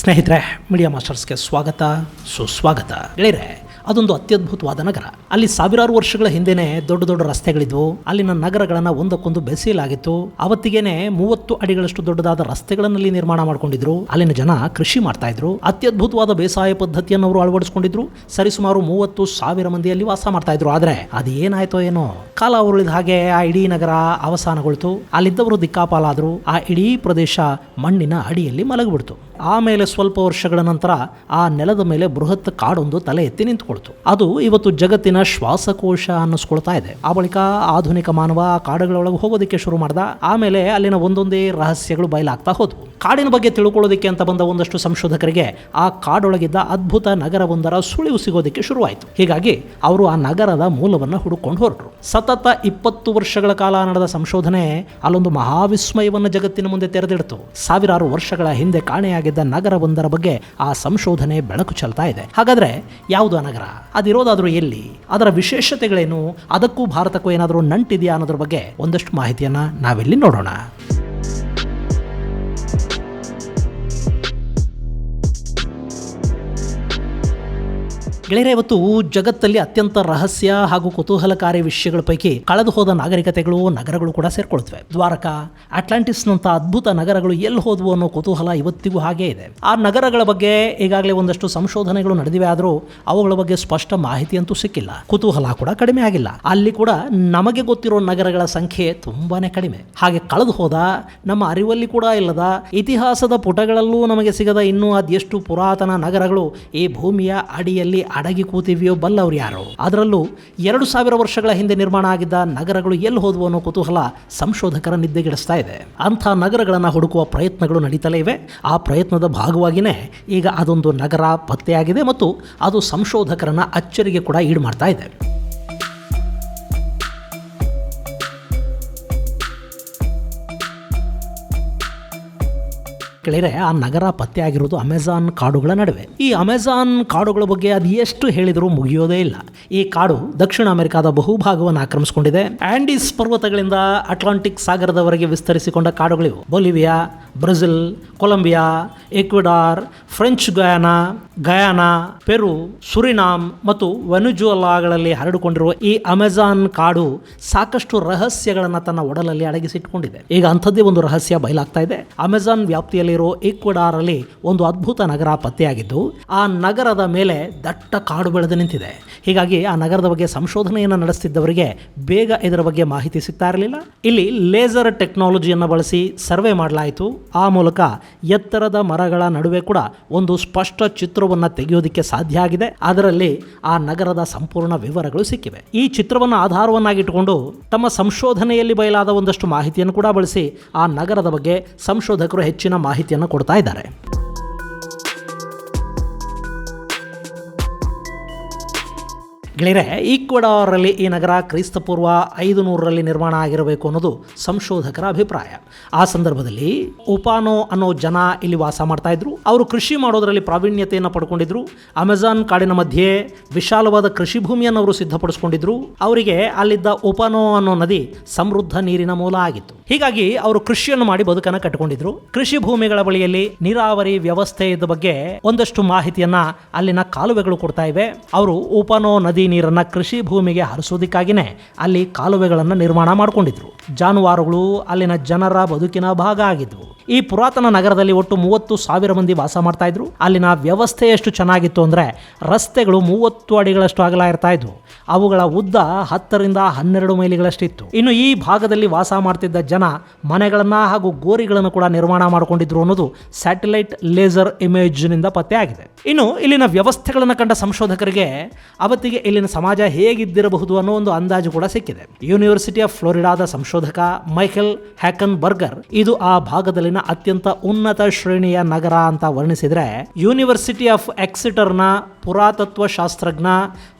ಸ್ನೇಹಿತರೆ ಮೀಡಿಯಾ ಮಾಸ್ಟರ್ಸ್ಗೆ ಸ್ವಾಗತ, ಸುಸ್ವಾಗತ. ಗೆಳೆಯರೆ, ಅದೊಂದು ಅತ್ಯದ್ಭುತವಾದ ನಗರ. ಅಲ್ಲಿ ಸಾವಿರಾರು ವರ್ಷಗಳ ಹಿಂದೆನೆ ದೊಡ್ಡ ದೊಡ್ಡ ರಸ್ತೆಗಳಿದ್ವು. ಅಲ್ಲಿನ ನಗರಗಳನ್ನ ಒಂದಕ್ಕೊಂದು ಬೆಸೆಯಲಾಗಿತ್ತು. ಅವತ್ತಿಗೆನೆ ಮೂವತ್ತು ಅಡಿಗಳಷ್ಟು ದೊಡ್ಡದಾದ ರಸ್ತೆಗಳನ್ನಲ್ಲಿ ನಿರ್ಮಾಣ ಮಾಡ್ಕೊಂಡಿದ್ರು. ಅಲ್ಲಿನ ಜನ ಕೃಷಿ ಮಾಡ್ತಾ ಇದ್ರು. ಅತ್ಯದ್ಭುತವಾದ ಬೇಸಾಯ ಪದ್ಧತಿಯನ್ನು ಅವರು ಅಳವಡಿಸಿಕೊಂಡಿದ್ರು. ಸರಿಸುಮಾರು ಮೂವತ್ತು ಸಾವಿರ ಮಂದಿಯಲ್ಲಿ ವಾಸ ಮಾಡ್ತಾ ಇದ್ರು. ಆದ್ರೆ, ಅದು ಏನಾಯ್ತೋ ಏನೋ? ಕಾಲ ಉರುಳಿದ ಹಾಗೆ ಆ ಇಡೀ ನಗರ ಅವಸಾನಗೊಳ್ತು. ಅಲ್ಲಿದ್ದವರು ದಿಕ್ಕಾಪಾಲಾದ್ರು. ಆ ಇಡೀ ಪ್ರದೇಶ ಮಣ್ಣಿನ ಅಡಿಯಲ್ಲಿ ಮಲಗಿಬಿಡ್ತು. ಆಮೇಲೆ ಸ್ವಲ್ಪ ವರ್ಷಗಳ ನಂತರ ಆ ನೆಲದ ಮೇಲೆ ಬೃಹತ್ ಕಾಡೊಂದು ತಲೆ ಎತ್ತಿ ನಿಂತುಕೊಳ್ತು. ಅದು ಇವತ್ತು ಜಗತ್ತಿನ ಶ್ವಾಸಕೋಶ ಅನ್ನಿಸ್ಕೊಳ್ತಾ ಇದೆ. ಆ ಬಳಿಕ ಆಧುನಿಕ ಮಾನವ ಕಾಡುಗಳೊಳಗೆ ಹೋಗೋದಕ್ಕೆ ಶುರು ಮಾಡ್ದ. ಆಮೇಲೆ ಅಲ್ಲಿನ ಒಂದೊಂದೇ ರಹಸ್ಯಗಳು ಬಯಲಾಗ್ತಾ ಹೋದವು. ಕಾಡಿನ ಬಗ್ಗೆ ತಿಳ್ಕೊಳ್ಳೋದಕ್ಕೆ ಅಂತ ಬಂದ ಒಂದಷ್ಟು ಸಂಶೋಧಕರಿಗೆ ಆ ಕಾಡೊಳಗಿದ್ದ ಅದ್ಭುತ ನಗರವೊಂದರ ಸುಳಿವು ಸಿಗೋದಕ್ಕೆ ಶುರುವಾಯಿತು. ಹೀಗಾಗಿ ಅವರು ಆ ನಗರದ ಮೂಲವನ್ನು ಹುಡುಕೊಂಡು ಹೊರಟರು. ಸತತ ಇಪ್ಪತ್ತು ವರ್ಷಗಳ ಕಾಲ ನಡೆದ ಸಂಶೋಧನೆ ಅಲ್ಲೊಂದು ಮಹಾವಿಸ್ಮಯವನ್ನು ಜಗತ್ತಿನ ಮುಂದೆ ತೆರೆದಿಡ್ತು. ಸಾವಿರಾರು ವರ್ಷಗಳ ಹಿಂದೆ ಕಾಣೆಯಾಗಿದ್ದ ನಗರವೊಂದರ ಬಗ್ಗೆ ಆ ಸಂಶೋಧನೆ ಬೆಳಕು ಚೆಲ್ತಾ ಇದೆ. ಹಾಗಾದ್ರೆ ಯಾವುದು ಆ ನಗರ? ಅದಿರೋದಾದ್ರೂ ಎಲ್ಲಿ? ಅದರ ವಿಶೇಷತೆಗಳೇನು? ಅದಕ್ಕೂ ಭಾರತಕ್ಕೂ ಏನಾದರೂ ನಂಟಿದೆಯಾ ಅನ್ನೋದ್ರ ಬಗ್ಗೆ ಒಂದಷ್ಟು ಮಾಹಿತಿಯನ್ನ ನಾವಿಲ್ಲಿ ನೋಡೋಣ. ಗೆಳೆಯರೆ, ಇವತ್ತು ಜಗತ್ತಲ್ಲಿ ಅತ್ಯಂತ ರಹಸ್ಯ ಹಾಗೂ ಕುತೂಹಲಕಾರಿ ವಿಷಯಗಳ ಪೈಕಿ ಕಳೆದು ಹೋದ ನಾಗರಿಕತೆಗಳು, ನಗರಗಳು ಕೂಡ ಸೇರ್ಕೊಳ್ತವೆ. ದ್ವಾರಕಾ ಅಟ್ಲಾಂಟಿಸ್ನಂತ ಅದ್ಭುತ ನಗರಗಳು ಎಲ್ಲಿ ಹೋದವು ಅನ್ನೋ ಕುತೂಹಲ ಇವತ್ತಿಗೂ ಹಾಗೇ ಇದೆ. ಆ ನಗರಗಳ ಬಗ್ಗೆ ಈಗಾಗಲೇ ಒಂದಷ್ಟು ಸಂಶೋಧನೆಗಳು ನಡೆದಿವೆ ಆದರೂ ಅವುಗಳ ಬಗ್ಗೆ ಸ್ಪಷ್ಟ ಮಾಹಿತಿ ಅಂತೂ ಸಿಕ್ಕಿಲ್ಲ. ಕುತೂಹಲ ಕೂಡ ಕಡಿಮೆ ಆಗಿಲ್ಲ. ಅಲ್ಲಿ ಕೂಡ ನಮಗೆ ಗೊತ್ತಿರೋ ನಗರಗಳ ಸಂಖ್ಯೆ ತುಂಬಾನೇ ಕಡಿಮೆ. ಹಾಗೆ ಕಳೆದು ಹೋದ ನಮ್ಮ ಅರಿವಲ್ಲಿ ಕೂಡ ಇಲ್ಲದ ಇತಿಹಾಸದ ಪುಟಗಳಲ್ಲೂ ನಮಗೆ ಸಿಗದ ಇನ್ನೂ ಅದೆಷ್ಟು ಪುರಾತನ ನಗರಗಳು ಈ ಭೂಮಿಯ ಅಡಿಯಲ್ಲಿ ಅಡಗಿ ಕೂತಿವೆಯೋ ಬಲ್ಲವ್ರು ಯಾರು? ಅದರಲ್ಲೂ ಎರಡು ಸಾವಿರ ವರ್ಷಗಳ ಹಿಂದೆ ನಿರ್ಮಾಣ ಆಗಿದ್ದ ನಗರಗಳು ಎಲ್ಲಿ ಹೋದವು ಅನ್ನೋ ಕುತೂಹಲ ಸಂಶೋಧಕರ ನಿದ್ದೆಗೆಡಿಸ್ತಾ ಇದೆ. ಅಂಥ ನಗರಗಳನ್ನು ಹುಡುಕುವ ಪ್ರಯತ್ನಗಳು ನಡೀತಲೇ ಇವೆ. ಆ ಪ್ರಯತ್ನದ ಭಾಗವಾಗಿಯೇ ಈಗ ಅದೊಂದು ನಗರ ಪತ್ತೆಯಾಗಿದೆ ಮತ್ತು ಅದು ಸಂಶೋಧಕರನ್ನ ಅಚ್ಚರಿಗೆ ಕೂಡ ಈಡು ಮಾಡ್ತಾ ಇದೆ. ಕೇಳಿದ್ರೆ ಆ ನಗರ ಪತ್ತೆ ಆಗಿರೋದು ಅಮೆಜಾನ್ ಕಾಡುಗಳ ನಡುವೆ. ಈ ಅಮೆಜಾನ್ ಕಾಡುಗಳ ಬಗ್ಗೆ ಅದು ಎಷ್ಟು ಹೇಳಿದರೂ ಮುಗಿಯೋದೇ ಇಲ್ಲ. ಈ ಕಾಡು ದಕ್ಷಿಣ ಅಮೆರಿಕಾದ ಬಹುಭಾಗವನ್ನು ಆಕ್ರಮಿಸಿಕೊಂಡಿದೆ. ಆಂಡೀಸ್ ಪರ್ವತಗಳಿಂದ ಅಟ್ಲಾಂಟಿಕ್ ಸಾಗರದವರೆಗೆ ವಿಸ್ತರಿಸಿಕೊಂಡ ಕಾಡುಗಳಿವು. Bolivia, Brazil, Colombia, Ecuador, French Guiana Guyana, Peru, Suriname ಮತ್ತು ವೆನುಜುಲಾಗಳಲ್ಲಿ ಹರಡಿಕೊಂಡಿರುವ ಈ ಅಮೆಜಾನ್ ಕಾಡು ಸಾಕಷ್ಟು ರಹಸ್ಯಗಳನ್ನು ತನ್ನ ಒಡಲಲ್ಲಿ ಅಡಗಿಸಿಟ್ಟುಕೊಂಡಿದೆ ಈಗ ಅಂಥದ್ದೇ ಒಂದು ರಹಸ್ಯ ಬಯಲಾಗ್ತಾ ಇದೆ. ಅಮೆಜಾನ್ ವ್ಯಾಪ್ತಿಯಲ್ಲಿರೋ ಈಕ್ವಡಾರ್ ಅಲ್ಲಿ ಒಂದು ಅದ್ಭುತ ನಗರ ಪತ್ತೆಯಾಗಿದ್ದು, ಆ ನಗರದ ಮೇಲೆ ದಟ್ಟ ಕಾಡು ಬೆಳೆದು ನಿಂತಿದೆ. ಹೀಗಾಗಿ ಆ ನಗರದ ಬಗ್ಗೆ ಸಂಶೋಧನೆಯನ್ನು ನಡೆಸ್ತಿದ್ದವರಿಗೆ ಬೇಗ ಇದರ ಬಗ್ಗೆ ಮಾಹಿತಿ ಸಿಗ್ತಾ ಇರಲಿಲ್ಲ. ಇಲ್ಲಿ ಲೇಸರ್ ಟೆಕ್ನಾಲಜಿಯನ್ನು ಬಳಸಿ ಸರ್ವೆ ಮಾಡಲಾಯಿತು. ಆ ಮೂಲಕ ಎತ್ತರದ ಮರಗಳ ನಡುವೆ ಕೂಡ ಒಂದು ಸ್ಪಷ್ಟ ಚಿತ್ರವನ್ನು ತೆಗೆಯೋದಕ್ಕೆ ಸಾಧ್ಯ ಆಗಿದೆ. ಅದರಲ್ಲಿ ಆ ನಗರದ ಸಂಪೂರ್ಣ ವಿವರಗಳು ಸಿಕ್ಕಿವೆ. ಈ ಚಿತ್ರವನ್ನು ಆಧಾರವನ್ನಾಗಿಟ್ಟುಕೊಂಡು ತಮ್ಮ ಸಂಶೋಧನೆಯಲ್ಲಿ ಬಯಲಾದ ಒಂದಷ್ಟು ಮಾಹಿತಿಯನ್ನು ಕೂಡ ಬಳಸಿ ಆ ನಗರದ ಬಗ್ಗೆ ಸಂಶೋಧಕರು ಹೆಚ್ಚಿನ ಮಾಹಿತಿಯನ್ನು ಕೊಡ್ತಾ ಇದ್ದಾರೆ. ಗೆಳೆಯರೆ ಈಕ್ವಡಾರಲ್ಲಿ ಈ ನಗರ ಕ್ರಿಸ್ತಪೂರ್ವ ಐದು ನೂರರಲ್ಲಿ ನಿರ್ಮಾಣ ಆಗಿರಬೇಕು ಅನ್ನೋದು ಸಂಶೋಧಕರ ಅಭಿಪ್ರಾಯ. ಆ ಸಂದರ್ಭದಲ್ಲಿ ಉಪಾನೋ ಅನ್ನೋ ಜನ ಇಲ್ಲಿ ವಾಸ ಮಾಡ್ತಾ ಇದ್ರು. ಅವರು ಕೃಷಿ ಮಾಡೋದರಲ್ಲಿ ಪ್ರಾವೀಣ್ಯತೆಯನ್ನು ಪಡ್ಕೊಂಡಿದ್ರು. ಅಮೆಜಾನ್ ಕಾಡಿನ ಮಧ್ಯೆ ವಿಶಾಲವಾದ ಕೃಷಿ ಭೂಮಿಯನ್ನು ಅವರು ಸಿದ್ಧಪಡಿಸ್ಕೊಂಡಿದ್ರು. ಅವರಿಗೆ ಅಲ್ಲಿದ್ದ ಉಪಾನೋ ಅನ್ನೋ ನದಿ ಸಮೃದ್ಧ ನೀರಿನ ಮೂಲ ಆಗಿತ್ತು. ಹೀಗಾಗಿ ಅವರು ಕೃಷಿಯನ್ನು ಮಾಡಿ ಬದುಕನ್ನು ಕಟ್ಟಿಕೊಂಡಿದ್ರು ಕೃಷಿ ಭೂಮಿಗಳ ಬಳಿಯಲ್ಲಿ ನೀರಾವರಿ ವ್ಯವಸ್ಥೆ ಬಗ್ಗೆ ಒಂದಷ್ಟು ಮಾಹಿತಿಯನ್ನ ಅಲ್ಲಿನ ಕಾಲುವೆಗಳು ಕೊಡ್ತಾ ಇವೆ. ಅವರು ಉಪನೋ ನದಿ ನೀರನ್ನ ಕೃಷಿ ಭೂಮಿಗೆ ಹರಿಸೋದಕ್ಕಾಗಿನೇ ಅಲ್ಲಿ ಕಾಲುವೆಗಳನ್ನು ನಿರ್ಮಾಣ ಮಾಡಿಕೊಂಡಿದ್ರು. ಜಾನುವಾರುಗಳು ಅಲ್ಲಿನ ಜನರ ಬದುಕಿನ ಭಾಗ ಆಗಿದ್ವು. ಈ ಪುರಾತನ ನಗರದಲ್ಲಿ ಒಟ್ಟು ಮೂವತ್ತು ಸಾವಿರ ಮಂದಿ ವಾಸ ಮಾಡ್ತಾ ಇದ್ರು. ಅಲ್ಲಿನ ವ್ಯವಸ್ಥೆ ಎಷ್ಟು ಚೆನ್ನಾಗಿತ್ತು ಅಂದರೆ ರಸ್ತೆಗಳು ಮೂವತ್ತು ಅಡಿಗಳಷ್ಟು ಅಗಲ ಇರ್ತಾ ಇದ್ವು. ಅವುಗಳ ಉದ್ದ ಹತ್ತರಿಂದ ಹನ್ನೆರಡು ಮೈಲಿಗಳಷ್ಟಿತ್ತು. ಇನ್ನು ಈ ಭಾಗದಲ್ಲಿ ವಾಸ ಮಾಡ್ತಿದ್ದ ಜನ ಮನೆಗಳನ್ನು ಹಾಗೂ ಗೋರಿಗಳನ್ನು ಕೂಡ ನಿರ್ಮಾಣ ಮಾಡಿಕೊಂಡಿದ್ರು ಅನ್ನೋದು ಸ್ಯಾಟಲೈಟ್ ಲೇಸರ್ ಇಮೇಜ್ನಿಂದ ಪತ್ತೆ ಆಗಿದೆ ಇನ್ನು ಇಲ್ಲಿನ ವ್ಯವಸ್ಥೆಗಳನ್ನು ಕಂಡ ಸಂಶೋಧಕರಿಗೆ ಅವತ್ತಿಗೆ ಇಲ್ಲಿನ ಸಮಾಜ ಹೇಗಿದ್ದಿರಬಹುದು ಅನ್ನೋ ಒಂದು ಅಂದಾಜು ಕೂಡ ಸಿಕ್ಕಿದೆ. ಯೂನಿವರ್ಸಿಟಿ ಆಫ್ ಫ್ಲೋರಿಡಾದ ಸಂಶೋಧಕ ಮೈಕೆಲ್ ಹ್ಯಾಕನ್ ಬರ್ಗರ್ ಇದು ಆ ಭಾಗದಲ್ಲಿನ ಅತ್ಯಂತ ಉನ್ನತ ಶ್ರೇಣಿಯ ನಗರ ಅಂತ ವರ್ಣಿಸಿದ್ರೆ ಯೂನಿವರ್ಸಿಟಿ ಆಫ್ ಎಕ್ಸಿಟರ್ನ ಪುರಾತತ್ವ ಶಾಸ್ತ್ರಜ್ಞ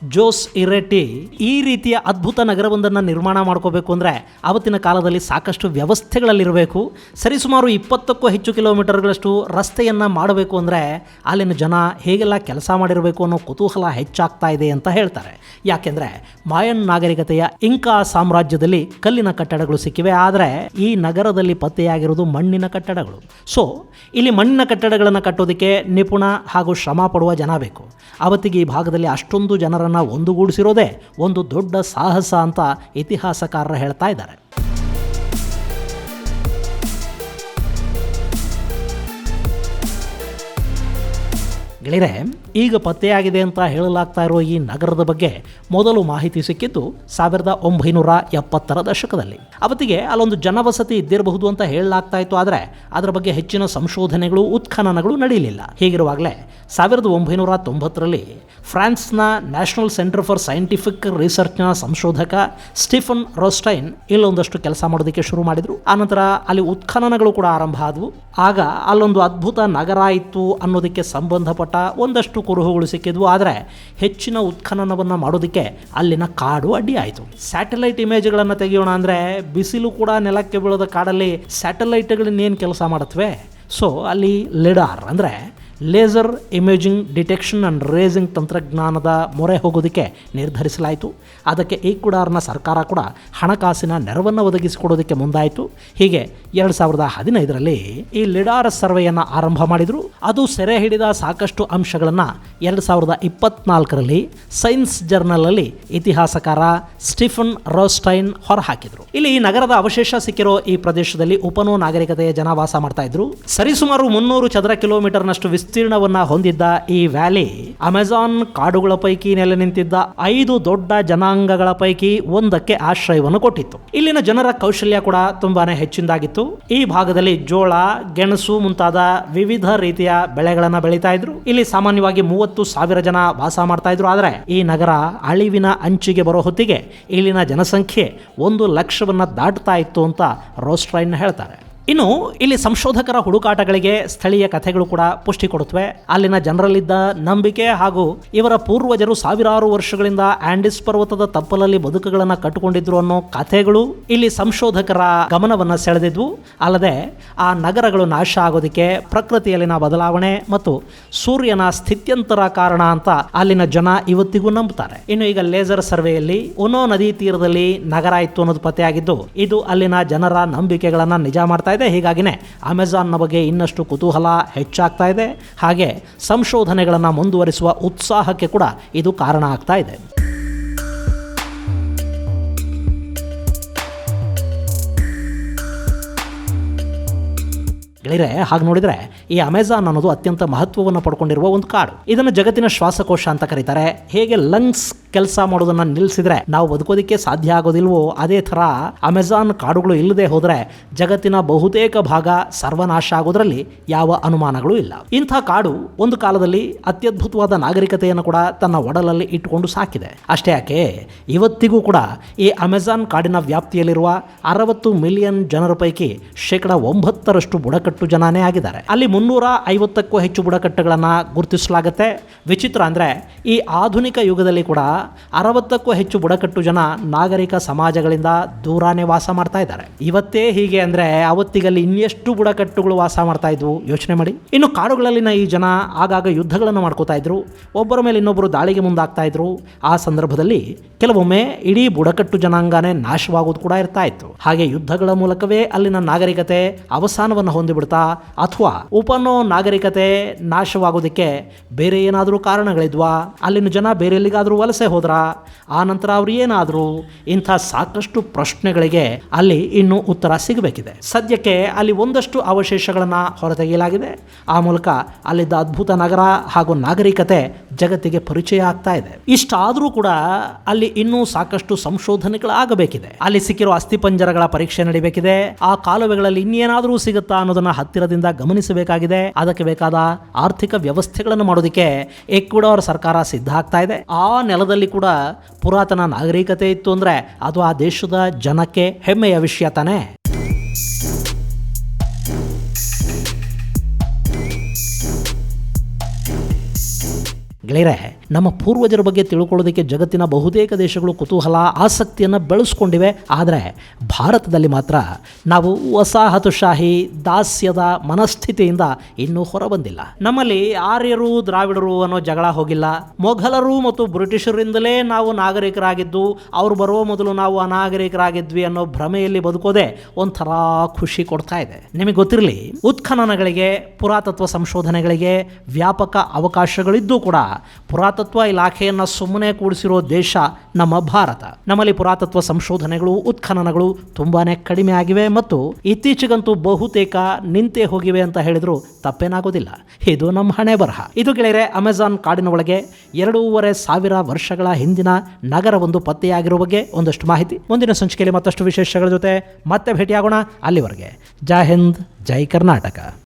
ಜೋಸ್ ಇರೆಟಿ ಈ ರೀತಿಯ ಅದ್ಭುತ ನಗರವೊಂದನ್ನು ನಿರ್ಮಾಣ ಮಾಡ್ಕೋಬೇಕು ಅಂದ್ರೆ ಅವತ್ತಿನ ಕಾಲದಲ್ಲಿ ಸಾಕಷ್ಟು ವ್ಯವಸ್ಥೆಗಳಲ್ಲಿರಬೇಕು. ಸರಿಸುಮಾರು ಇಪ್ಪತ್ತಕ್ಕೂ ಹೆಚ್ಚು ಕಿಲೋಮೀಟರ್ಗಳಷ್ಟು ರಸ್ತೆಯನ್ನ ಮಾಡಬೇಕು ಅಂದ್ರೆ ಅಲ್ಲಿನ ಜನ ಹೇಗೆಲ್ಲ ಕೆಲಸ ಮಾಡಿರಬೇಕು ಅನ್ನೋ ಕುತೂಹಲ ಹೆಚ್ಚಾಗ್ತಾ ಇದೆ ಅಂತ ಹೇಳ್ತಾರೆ. ಯಾಕೆಂದ್ರೆ ಮಾಯನ್ ನಾಗರಿಕತೆಯ ಇಂಕಾ ಸಾಮ್ರಾಜ್ಯದಲ್ಲಿ ಕಲ್ಲಿನ ಕಟ್ಟಡಗಳು ಸಿಕ್ಕಿವೆ, ಆದರೆ ಈ ನಗರದಲ್ಲಿ ಪತ್ತೆಯಾಗಿರುವುದು ಮಣ್ಣಿನ ಕಟ್ಟಡಗಳು. ಸೊ ಇಲ್ಲಿ ಮಣ್ಣಿನ ಕಟ್ಟಡಗಳನ್ನು ಕಟ್ಟೋದಕ್ಕೆ ನಿಪುಣ ಹಾಗೂ ಶ್ರಮ ಪಡುವ ಜನ ಬೇಕು. ಅವತ್ತಿಗೆ ಈ ಭಾಗದಲ್ಲಿ ಅಷ್ಟೊಂದು ಜನರನ್ನು ಒಂದುಗೂಡಿಸಿರೋದೇ ಒಂದು ದೊಡ್ಡ ಸಾಹಸ ಅಂತ ಇತಿಹಾಸಕಾರರು ಹೇಳ್ತಾ ಇದ್ದಾರೆ. ಗೆಳೆಯರೆ, ಈಗ ಪತ್ತೆಯಾಗಿದೆ ಅಂತ ಹೇಳಲಾಗ್ತಾ ಇರೋ ಈ ನಗರದ ಬಗ್ಗೆ ಮೊದಲು ಮಾಹಿತಿ ಸಿಕ್ಕಿದ್ದು ಸಾವಿರದ ಒಂಬೈನೂರ ಎಪ್ಪತ್ತರ ದಶಕದಲ್ಲಿ. ಅವತ್ತಿಗೆ ಅಲ್ಲೊಂದು ಜನವಸತಿ ಇದ್ದಿರಬಹುದು ಅಂತ ಹೇಳಲಾಗ್ತಾ ಇತ್ತು, ಆದರೆ ಅದರ ಬಗ್ಗೆ ಹೆಚ್ಚಿನ ಸಂಶೋಧನೆಗಳು, ಉತ್ಖನನಗಳು ನಡೆಯಲಿಲ್ಲ. ಹೀಗಿರುವಾಗಲೇ ಸಾವಿರದ ಒಂಬೈನೂರ ತೊಂಬತ್ತರಲ್ಲಿ ಫ್ರಾನ್ಸ್ನ ನ್ಯಾಷನಲ್ ಸೆಂಟರ್ ಫಾರ್ ಸೈಂಟಿಫಿಕ್ ರಿಸರ್ಚ್ನ ಸಂಶೋಧಕ ಸ್ಟಿಫನ್ ರೋಸ್ಟೈನ್ ಇಲ್ಲೊಂದಷ್ಟು ಕೆಲಸ ಮಾಡೋದಕ್ಕೆ ಶುರು ಮಾಡಿದರು. ಆನಂತರ ಅಲ್ಲಿ ಉತ್ಖನನಗಳು ಕೂಡ ಆರಂಭ ಆದವು. ಆಗ ಅಲ್ಲೊಂದು ಅದ್ಭುತ ನಗರ ಇತ್ತು ಅನ್ನೋದಕ್ಕೆ ಸಂಬಂಧಪಟ್ಟ ಒಂದಷ್ಟು ಕುರುಹುಗಳು ಸಿಕ್ಕಿದ್ವು, ಆದರೆ ಹೆಚ್ಚಿನ ಉತ್ಖನನವನ್ನು ಮಾಡೋದಕ್ಕೆ ಅಲ್ಲಿನ ಕಾಡು ಅಡ್ಡಿ ಆಯಿತು. ಸ್ಯಾಟಲೈಟ್ ಇಮೇಜ್ಗಳನ್ನು ತೆಗೆಯೋಣ ಅಂದರೆ ಬಿಸಿಲು ಕೂಡ ನೆಲಕ್ಕೆ ಬೀಳೋದ ಕಾಡಲ್ಲಿ ಸ್ಯಾಟಲೈಟ್ಗಳನ್ನೇನು ಕೆಲಸ ಮಾಡತ್ವೆ ಸೊ ಅಲ್ಲಿ ಲೆಡಾರ್ ಅಂದರೆ laser imaging detection and racing ತಂತ್ರಜ್ಞಾನದ ಮೊರೆ ಹೋಗೋದಕ್ಕೆ ನಿರ್ಧರಿಸಲಾಯಿತು. ಅದಕ್ಕೆ ಈಕ್ವಡಾರ್ನ ಸರ್ಕಾರ ಕೂಡ ಹಣಕಾಸಿನ ನೆರವನ್ನು ಒದಗಿಸಿಕೊಡೋದಕ್ಕೆ ಮುಂದಾಯಿತು. ಹೀಗೆ ಎರಡು ಸಾವಿರದ ಹದಿನೈದರಲ್ಲಿ ಈ ಲಿಡಾರ್ ಸರ್ವೆಯನ್ನು ಆರಂಭ ಮಾಡಿದರು. ಅದು ಸೆರೆ ಹಿಡಿದ ಸಾಕಷ್ಟು ಅಂಶಗಳನ್ನು ಎರಡು ಸಾವಿರದ ಇಪ್ಪತ್ನಾಲ್ಕರಲ್ಲಿ ಸೈನ್ಸ್ ಜರ್ನಲಲ್ಲಿ ಇತಿಹಾಸಕಾರ ಸ್ಟಿಫನ್ ರೋಸ್ಟೈನ್ ಹೊರಹಾಕಿದರು. ಇಲ್ಲಿ ಈ ನಗರದ ಅವಶೇಷ ಸಿಕ್ಕಿರೋ ಈ ಪ್ರದೇಶದಲ್ಲಿ ಉಪನೋ ನಾಗರಿಕತೆಯ ಜನ ವಾಸ ಮಾಡ್ತಾ ಇದ್ರು. ಸರಿಸುಮಾರು ಮುನ್ನೂರು ಚದರ ಕಿಲೋಮೀಟರ್ನಷ್ಟು ವಿಸ್ತೀರ್ಣವನ್ನ ಹೊಂದಿದ್ದ ಈ ವ್ಯಾಲಿ ಅಮೆಜಾನ್ ಕಾಡುಗಳ ಪೈಕಿ ನೆಲೆ ನಿಂತಿದ್ದ ಐದು ದೊಡ್ಡ ಜನಾಂಗಗಳ ಪೈಕಿ ಒಂದಕ್ಕೆ ಆಶ್ರಯವನ್ನು ಕೊಟ್ಟಿತ್ತು. ಇಲ್ಲಿನ ಜನರ ಕೌಶಲ್ಯ ಕೂಡ ತುಂಬಾನೇ ಹೆಚ್ಚಿಂದಾಗಿತ್ತು. ಈ ಭಾಗದಲ್ಲಿ ಜೋಳ, ಗೆಣಸು ಮುಂತಾದ ವಿವಿಧ ರೀತಿಯ ಬೆಳೆಗಳನ್ನ ಬೆಳೀತಾ ಇದ್ರು. ಇಲ್ಲಿ ಸಾಮಾನ್ಯವಾಗಿ ಮೂವತ್ತು ಸಾವಿರ ಜನ ವಾಸ ಮಾಡ್ತಾ ಇದ್ರು. ಆದರೆ ಈ ನಗರ ಅಳಿವಿನ ಅಂಚಿಗೆ ಬರೋ ಹೊತ್ತಿಗೆ ಇಲ್ಲಿನ ಜನಸಂಖ್ಯೆ ಒಂದು ಲಕ್ಷವನ್ನ ದಾಟ್ತಾ ಇತ್ತು ಅಂತ ರೋಸ್ಟ್ರೈನ್ ಹೇಳ್ತಾರೆ. ಇನ್ನು ಇಲ್ಲಿ ಸಂಶೋಧಕರ ಹುಡುಕಾಟಗಳಿಗೆ ಸ್ಥಳೀಯ ಕಥೆಗಳು ಕೂಡ ಪುಷ್ಟಿ ಕೊಡುತ್ತವೆ. ಅಲ್ಲಿನ ಜನರಲ್ಲಿದ್ದ ನಂಬಿಕೆ ಹಾಗೂ ಇವರ ಪೂರ್ವಜರು ಸಾವಿರಾರು ವರ್ಷಗಳಿಂದ ಆಂಡಿಸ್ ಪರ್ವತದ ತಪ್ಪಲಲ್ಲಿ ಬದುಕುಗಳನ್ನು ಕಟ್ಟಿಕೊಂಡಿದ್ರು ಅನ್ನೋ ಕಥೆಗಳು ಇಲ್ಲಿ ಸಂಶೋಧಕರ ಗಮನವನ್ನು ಸೆಳೆದಿದ್ವು. ಅಲ್ಲದೆ ಆ ನಗರಗಳು ನಾಶ ಆಗೋದಕ್ಕೆ ಪ್ರಕೃತಿಯಲ್ಲಿನ ಬದಲಾವಣೆ ಮತ್ತು ಸೂರ್ಯನ ಸ್ಥಿತ್ಯಂತರ ಕಾರಣ ಅಂತ ಅಲ್ಲಿನ ಜನ ಇವತ್ತಿಗೂ ನಂಬುತ್ತಾರೆ. ಇನ್ನು ಈಗ ಲೇಸರ್ ಸರ್ವೆಯಲ್ಲಿ ಒನೋ ನದಿ ತೀರದಲ್ಲಿ ನಗರ ಇತ್ತು ಅನ್ನೋದು ಪತ್ತೆಯಾಗಿದ್ದು, ಇದು ಅಲ್ಲಿನ ಜನರ ನಂಬಿಕೆಗಳನ್ನು ನಿಜ ಮಾಡ್ತಾ ಹೀಗಾಗಿನೇ ಅಮೆಜಾನ್ನ ಬಗ್ಗೆ ಇನ್ನಷ್ಟು ಕುತೂಹಲ ಹೆಚ್ಚಾಗ್ತಾ ಇದೆ. ಹಾಗೆ ಸಂಶೋಧನೆಗಳನ್ನು ಮುಂದುವರಿಸುವ ಉತ್ಸಾಹಕ್ಕೆ ಕೂಡ ಇದು ಕಾರಣ ಆಗ್ತಾ ಇದೆ. ಗೆಳೆಯರೆ, ಹಾಗೆ ನೋಡಿದರೆ ಈ ಅಮೆಜಾನ್ ಅನ್ನೋದು ಅತ್ಯಂತ ಮಹತ್ವವನ್ನು ಪಡ್ಕೊಂಡಿರುವ ಒಂದು ಕಾಡು. ಇದನ್ನು ಜಗತ್ತಿನ ಶ್ವಾಸಕೋಶ ಅಂತ ಕರೀತಾರೆ. ಹೇಗೆ ಲಂಗ್ಸ್ ಕೆಲಸ ಮಾಡೋದನ್ನ ನಿಲ್ಲಿಸಿದ್ರೆ ನಾವು ಬದುಕೋದಕ್ಕೆ ಸಾಧ್ಯ ಆಗೋದಿಲ್ವೋ, ಅದೇ ತರ ಅಮೆಜಾನ್ ಕಾಡುಗಳು ಇಲ್ಲದೆ ಹೋದ್ರೆ ಜಗತ್ತಿನ ಬಹುತೇಕ ಭಾಗ ಸರ್ವನಾಶ ಆಗೋದ್ರಲ್ಲಿ ಯಾವ ಅನುಮಾನಗಳು ಇಲ್ಲ. ಇಂಥ ಕಾಡು ಒಂದು ಕಾಲದಲ್ಲಿ ಅತ್ಯದ್ಭುತವಾದ ನಾಗರಿಕತೆಯನ್ನು ಕೂಡ ತನ್ನ ಒಡಲಲ್ಲಿ ಇಟ್ಟುಕೊಂಡು ಸಾಕಿದೆ. ಅಷ್ಟೇ ಯಾಕೆ, ಇವತ್ತಿಗೂ ಕೂಡ ಈ ಅಮೆಜಾನ್ ಕಾಡಿನ ವ್ಯಾಪ್ತಿಯಲ್ಲಿರುವ ಅರವತ್ತು ಮಿಲಿಯನ್ ಜನರ ಪೈಕಿ ಶೇಕಡ ಒಂಬತ್ತರಷ್ಟು ಬುಡಕಟ್ಟು ಜನಾನೇ ಆಗಿದ್ದಾರೆ. ಅಲ್ಲಿ ಮುನ್ನೂರ ಐವತ್ತಕ್ಕೂ ಹೆಚ್ಚು ಬುಡಕಟ್ಟುಗಳನ್ನು ಗುರುತಿಸಲಾಗುತ್ತೆ. ವಿಚಿತ್ರ ಅಂದರೆ, ಈ ಆಧುನಿಕ ಯುಗದಲ್ಲಿ ಕೂಡ ಅರವತ್ತಕ್ಕೂ ಹೆಚ್ಚು ಬುಡಕಟ್ಟು ಜನ ನಾಗರಿಕ ಸಮಾಜಗಳಿಂದ ದೂರಾನೇ ವಾಸ ಮಾಡ್ತಾ ಇದ್ದಾರೆ. ಇವತ್ತೇ ಹೀಗೆ ಅಂದರೆ ಅವತ್ತಿಗಲ್ಲಿ ಇನ್ನೆಷ್ಟು ಬುಡಕಟ್ಟುಗಳು ವಾಸ ಮಾಡ್ತಾ ಇದ್ವು? ಯೋಚನೆ ಮಾಡಿ. ಇನ್ನು ಕಾಡುಗಳಲ್ಲಿನ ಈ ಜನ ಆಗಾಗ ಯುದ್ಧಗಳನ್ನು ಮಾಡ್ಕೋತಾ ಇದ್ರು. ಒಬ್ಬರ ಮೇಲೆ ಇನ್ನೊಬ್ಬರು ದಾಳಿಗೆ ಮುಂದಾಗ್ತಾ ಇದ್ರು. ಆ ಸಂದರ್ಭದಲ್ಲಿ ಕೆಲವೊಮ್ಮೆ ಇಡೀ ಬುಡಕಟ್ಟು ಜನಾಂಗನೇ ನಾಶವಾಗೋದು ಕೂಡ ಇರ್ತಾ ಇತ್ತು. ಹಾಗೆ ಯುದ್ಧಗಳ ಮೂಲಕವೇ ಅಲ್ಲಿನ ನಾಗರಿಕತೆ ಅವಸಾನವನ್ನು ಹೊಂದಿಬಿಡ್ತಾ ಅಥವಾ ಉಪನೋ ನಾಗರಿಕತೆ ನಾಶವಾಗೋದಕ್ಕೆ ಬೇರೆ ಏನಾದರೂ ಕಾರಣಗಳಿದ್ವಾ? ಅಲ್ಲಿನ ಜನ ಬೇರೆ ಎಲ್ಲಿಗಾದರೂ ವಲಸೆ ಹೋದ್ರಾ? ಆ ನಂತರ ಅವ್ರು ಏನಾದರೂ? ಇಂಥ ಸಾಕಷ್ಟು ಪ್ರಶ್ನೆಗಳಿಗೆ ಅಲ್ಲಿ ಇನ್ನೂ ಉತ್ತರ ಸಿಗಬೇಕಿದೆ. ಸದ್ಯಕ್ಕೆ ಅಲ್ಲಿ ಒಂದಷ್ಟು ಅವಶೇಷಗಳನ್ನು ಹೊರತೆಗೆಯಲಾಗಿದೆ. ಆ ಮೂಲಕ ಅಲ್ಲಿದ್ದ ಅದ್ಭುತ ನಗರ ಹಾಗೂ ನಾಗರಿಕತೆ ಜಗತ್ತಿಗೆ ಪರಿಚಯ ಆಗ್ತಾ ಇದೆ. ಇಷ್ಟಾದರೂ ಕೂಡ ಅಲ್ಲಿ ಇನ್ನೂ ಸಾಕಷ್ಟು ಸಂಶೋಧನೆಗಳಾಗಬೇಕಿದೆ. ಅಲ್ಲಿ ಸಿಕ್ಕಿರೋ ಅಸ್ಥಿಪಂಜರಗಳ ಪರೀಕ್ಷೆ ನಡಿಬೇಕಿದೆ. ಆ ಕಾಲುವೆಗಳಲ್ಲಿ ಇನ್ನೇನಾದರೂ ಸಿಗುತ್ತಾ ಅನ್ನೋದನ್ನ ಹತ್ತಿರದಿಂದ ಗಮನಿಸಬೇಕಾಗಿದೆ. ಅದಕ್ಕೆ ಬೇಕಾದ ಆರ್ಥಿಕ ವ್ಯವಸ್ಥೆಗಳನ್ನು ಮಾಡೋದಕ್ಕೆ ಎಕ್ವಡೋರ್ ಸರ್ಕಾರ ಸಿದ್ಧ ಆಗ್ತಾ ಇದೆ. ಆ ನೆಲದಲ್ಲಿ ಕೂಡ ಪುರಾತನ ನಾಗರಿಕತೆ ಇತ್ತು ಅಂದ್ರೆ ಅದು ಆ ದೇಶದ ಜನಕ್ಕೆ ಹೆಮ್ಮೆಯ ವಿಷಯ ತಾನೇ. ಗೆಳೆಯರೆ, ನಮ್ಮ ಪೂರ್ವಜರ ಬಗ್ಗೆ ತಿಳ್ಕೊಳ್ಳೋದಕ್ಕೆ ಜಗತ್ತಿನ ಬಹುತೇಕ ದೇಶಗಳು ಕುತೂಹಲ, ಆಸಕ್ತಿಯನ್ನು ಬೆಳೆಸ್ಕೊಂಡಿವೆ. ಆದರೆ ಭಾರತದಲ್ಲಿ ಮಾತ್ರ ನಾವು ವಸಾಹತುಶಾಹಿ, ದಾಸ್ಯದ ಮನಸ್ಥಿತಿಯಿಂದ ಇನ್ನೂ ಹೊರಬಂದಿಲ್ಲ. ನಮ್ಮಲ್ಲಿ ಆರ್ಯರು, ದ್ರಾವಿಡರು ಅನ್ನೋ ಜಗಳ ಹೋಗಿಲ್ಲ. ಮೊಘಲರು ಮತ್ತು ಬ್ರಿಟಿಷರಿಂದಲೇ ನಾವು ನಾಗರಿಕರಾಗಿದ್ದು, ಅವ್ರು ಬರುವ ಮೊದಲು ನಾವು ಅನಾಗರಿಕರಾಗಿದ್ವಿ ಅನ್ನೋ ಭ್ರಮೆಯಲ್ಲಿ ಬದುಕೋದೆ ಒಂಥರ ಖುಷಿ ಕೊಡ್ತಾ ಇದೆ. ನಿಮಗೆ ಗೊತ್ತಿರಲಿ, ಉತ್ಖನನಗಳಿಗೆ, ಪುರಾತತ್ವ ಸಂಶೋಧನೆಗಳಿಗೆ ವ್ಯಾಪಕ ಅವಕಾಶಗಳಿದ್ದು ಕೂಡ ಪುರಾತತ್ವ ಇಲಾಖೆಯನ್ನು ಸುಮ್ಮನೆ ಕೂಡಿಸಿರೋ ದೇಶ ನಮ್ಮ ಭಾರತ. ನಮ್ಮಲ್ಲಿ ಪುರಾತತ್ವ ಸಂಶೋಧನೆಗಳು, ಉತ್ಖನನಗಳು ತುಂಬಾನೇ ಕಡಿಮೆ ಆಗಿವೆ ಮತ್ತು ಇತ್ತೀಚೆಗಂತೂ ಬಹುತೇಕ ನಿಂತೇ ಹೋಗಿವೆ ಅಂತ ಹೇಳಿದ್ರು ತಪ್ಪೇನಾಗೋದಿಲ್ಲ. ಇದು ನಮ್ಮ ಹಣೆ ಬರಹ. ಇದು ಗೆಳೆಯರೆ, ಅಮೆಜಾನ್ ಕಾಡಿನ ಒಳಗೆ ಎರಡೂವರೆ ಸಾವಿರ ವರ್ಷಗಳ ಹಿಂದಿನ ನಗರವೊಂದು ಪತ್ತೆಯಾಗಿರುವ ಬಗ್ಗೆ ಒಂದಷ್ಟು ಮಾಹಿತಿ. ಮುಂದಿನ ಸಂಚಿಕೆಯಲ್ಲಿ ಮತ್ತಷ್ಟು ವಿಶೇಷಗಳ ಜೊತೆ ಮತ್ತೆ ಭೇಟಿಯಾಗೋಣ ಅಲ್ಲಿವರೆಗೆ. ಜೈ ಹಿಂದ್, ಜೈ ಕರ್ನಾಟಕ.